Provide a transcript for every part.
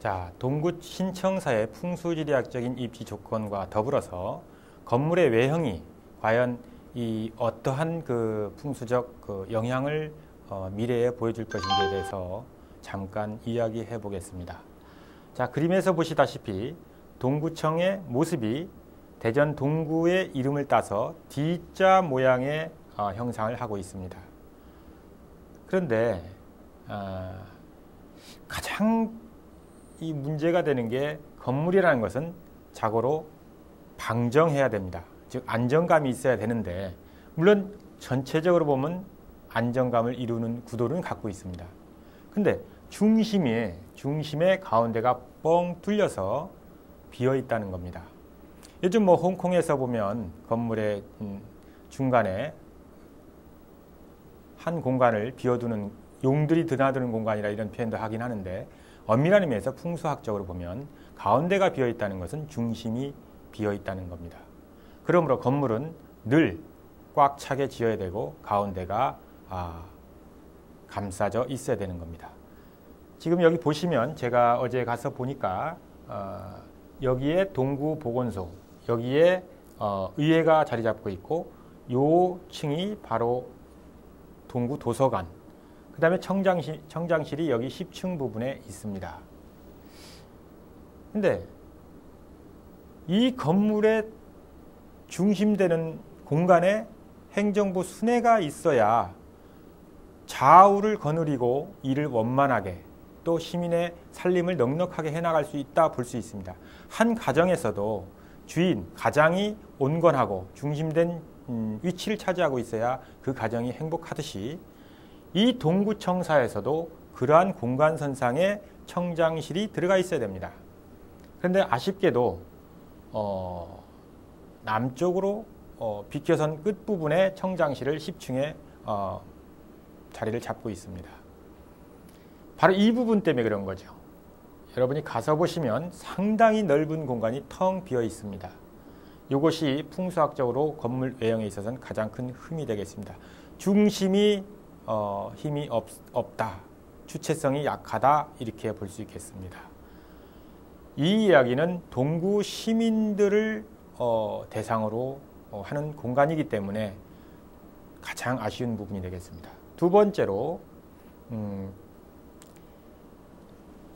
자, 동구 신청사의 풍수지리학적인 입지 조건과 더불어서 건물의 외형이 과연 이 어떠한 그 풍수적 그 영향을 어, 미래에 보여줄 것인지에 대해서 잠깐 이야기해 보겠습니다. 자, 그림에서 보시다시피 동구청의 모습이 대전 동구의 이름을 따서 D자 모양의 어, 형상을 하고 있습니다. 그런데 어, 가장 이 문제가 되는 게 건물이라는 것은 자고로 방정해야 됩니다. 즉 안정감이 있어야 되는데 물론 전체적으로 보면 안정감을 이루는 구도는 갖고 있습니다. 근데 중심에 중심의 가운데가 뻥 뚫려서 비어 있다는 겁니다. 요즘 뭐 홍콩에서 보면 건물의 음, 중간에 한 공간을 비워두는 용들이 드나드는 공간이라 이런 표현도 하긴 하는데 엄밀한 의미에서 풍수학적으로 보면 가운데가 비어 있다는 것은 중심이 비어 있다는 겁니다. 그러므로 건물은 늘 꽉 차게 지어야 되고 가운데가 아, 감싸져 있어야 되는 겁니다. 지금 여기 보시면 제가 어제 가서 보니까 어, 여기에 동구 보건소, 여기에 어, 의회가 자리 잡고 있고 요 층이 바로 동구 도서관, 그 다음에 청장실, 청장실이 여기 10층 부분에 있습니다. 근데 이 건물의 중심되는 공간에 행정부 순회가 있어야 좌우를 거느리고 이를 원만하게 또 시민의 살림을 넉넉하게 해나갈 수 있다 볼 수 있습니다. 한 가정에서도 주인, 가장이 온건하고 중심된 음, 위치를 차지하고 있어야 그 가정이 행복하듯이 이 동구청사에서도 그러한 공간선상에 청장실이 들어가 있어야 됩니다. 그런데 아쉽게도 어, 남쪽으로 어, 비켜선 끝부분에 청장실을 10층에 어, 자리를 잡고 있습니다. 바로 이 부분 때문에 그런 거죠. 여러분이 가서 보시면 상당히 넓은 공간이 텅 비어 있습니다. 이것이 풍수학적으로 건물 외형에 있어서는 가장 큰 흠이 되겠습니다. 중심이 어, 힘이 없, 없다. 주체성이 약하다. 이렇게 볼 수 있겠습니다. 이 이야기는 동구 시민들을 어, 대상으로 어, 하는 공간이기 때문에 가장 아쉬운 부분이 되겠습니다. 두 번째로 음,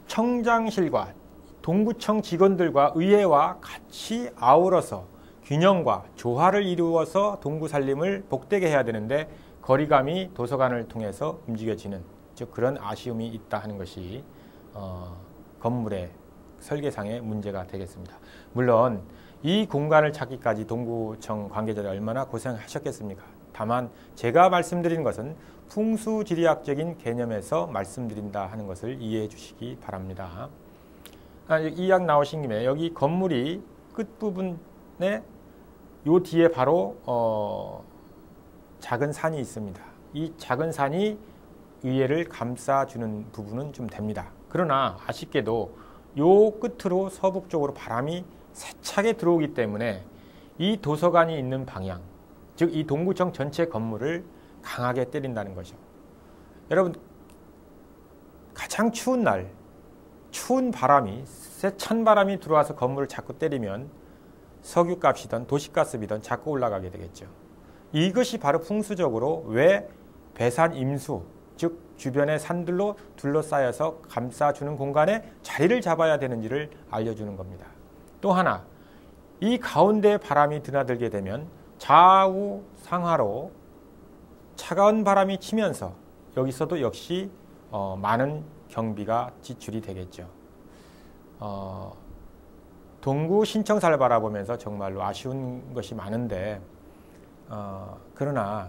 청장실과 동구청 직원들과 의회와 같이 아우러서 균형과 조화를 이루어서 동구 살림을 복되게 해야 되는데 거리감이 도서관을 통해서 움직여지는 즉 그런 아쉬움이 있다 하는 것이 어, 건물의 설계상의 문제가 되겠습니다. 물론 이 공간을 찾기까지 동구청 관계자들이 얼마나 고생하셨겠습니까? 다만 제가 말씀드리는 것은 풍수지리학적인 개념에서 말씀드린다 하는 것을 이해해 주시기 바랍니다. 아, 이약 나오신 김에 여기 건물이 끝부분에 요 뒤에 바로 어, 작은 산이 있습니다. 이 작은 산이 위에를 감싸주는 부분은 좀 됩니다. 그러나 아쉽게도 요 끝으로 서북 쪽으로 바람이 세차게 들어오기 때문에 이 도서관이 있는 방향, 즉 이 동구청 전체 건물을 강하게 때린다는 것이죠. 여러분 가장 추운 날, 추운 바람이 세찬 바람이 들어와서 건물을 자꾸 때리면 석유값이든 도시가스비든 자꾸 올라가게 되겠죠. 이것이 바로 풍수적으로 왜 배산 임수, 즉 주변의 산들로 둘러싸여서 감싸주는 공간에 자리를 잡아야 되는지를 알려주는 겁니다. 또 하나, 이 가운데 바람이 드나들게 되면 좌우 상하로 차가운 바람이 치면서 여기서도 역시 어, 많은 경비가 지출이 되겠죠. 어, 동구 신청사를 바라보면서 정말로 아쉬운 것이 많은데 어, 그러나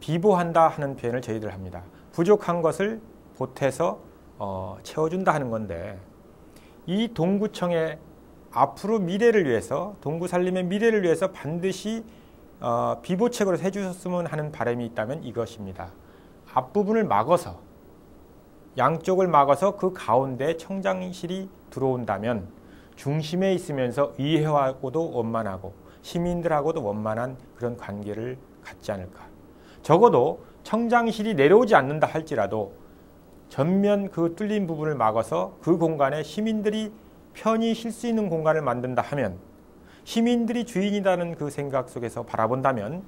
비보한다 하는 표현을 저희들 합니다. 부족한 것을 보태서 어, 채워준다 하는 건데 이 동구청의 앞으로 미래를 위해서 동구 살림의 미래를 위해서 반드시 어, 비보책으로 해주셨으면 하는 바람이 있다면 이것입니다. 앞부분을 막아서 양쪽을 막아서 그 가운데 청장실이 들어온다면 중심에 있으면서 의회하고도 원만하고 시민들하고도 원만한 그런 관계를 갖지 않을까. 적어도 청장실이 내려오지 않는다 할지라도 전면 그 뚫린 부분을 막아서 그 공간에 시민들이 편히 쉴 수 있는 공간을 만든다 하면 시민들이 주인이라는 그 생각 속에서 바라본다면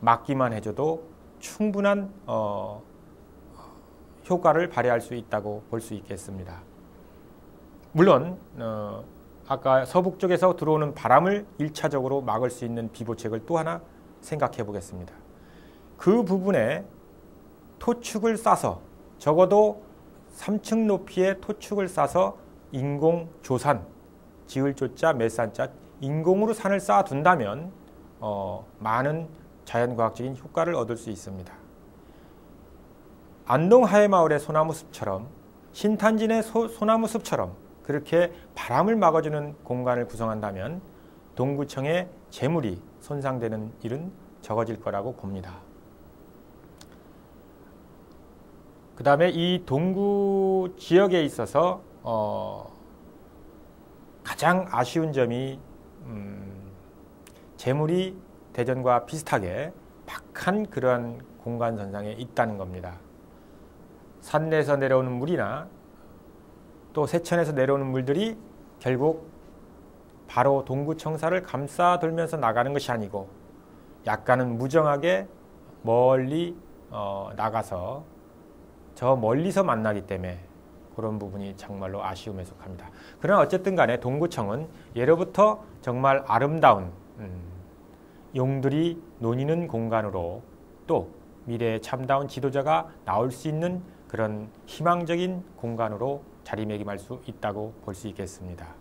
막기만 해줘도 충분한 어, 효과를 발휘할 수 있다고 볼 수 있겠습니다. 물론 어, 아까 서북 쪽에서 들어오는 바람을 일차적으로 막을 수 있는 비보책을 또 하나 생각해 보겠습니다. 그 부분에 토축을 싸서 적어도 3층 높이의 토축을 싸서 인공 조산, 지을 조자, 매산자, 인공으로 산을 쌓아둔다면 어, 많은 자연과학적인 효과를 얻을 수 있습니다. 안동 하회마을의 소나무 숲처럼 신탄진의 소, 소나무 숲처럼 그렇게 바람을 막아주는 공간을 구성한다면 동구청의 재물이 손상되는 일은 적어질 거라고 봅니다. 그 다음에 이 동구 지역에 있어서 어, 가장 아쉬운 점이 음, 재물이 대전과 비슷하게 박한 그러한 공간 선상에 있다는 겁니다. 산내에서 내려오는 물이나 또 세천에서 내려오는 물들이 결국 바로 동구청사를 감싸 돌면서 나가는 것이 아니고 약간은 무정하게 멀리 어, 나가서 저 멀리서 만나기 때문에 그런 부분이 정말로 아쉬움에 속합니다. 그러나 어쨌든 간에 동구청은 예로부터 정말 아름다운 음, 용들이 논이는 공간으로 또 미래의 참다운 지도자가 나올 수 있는 그런 희망적인 공간으로 자리매김할 수 있다고 볼 수 있겠습니다.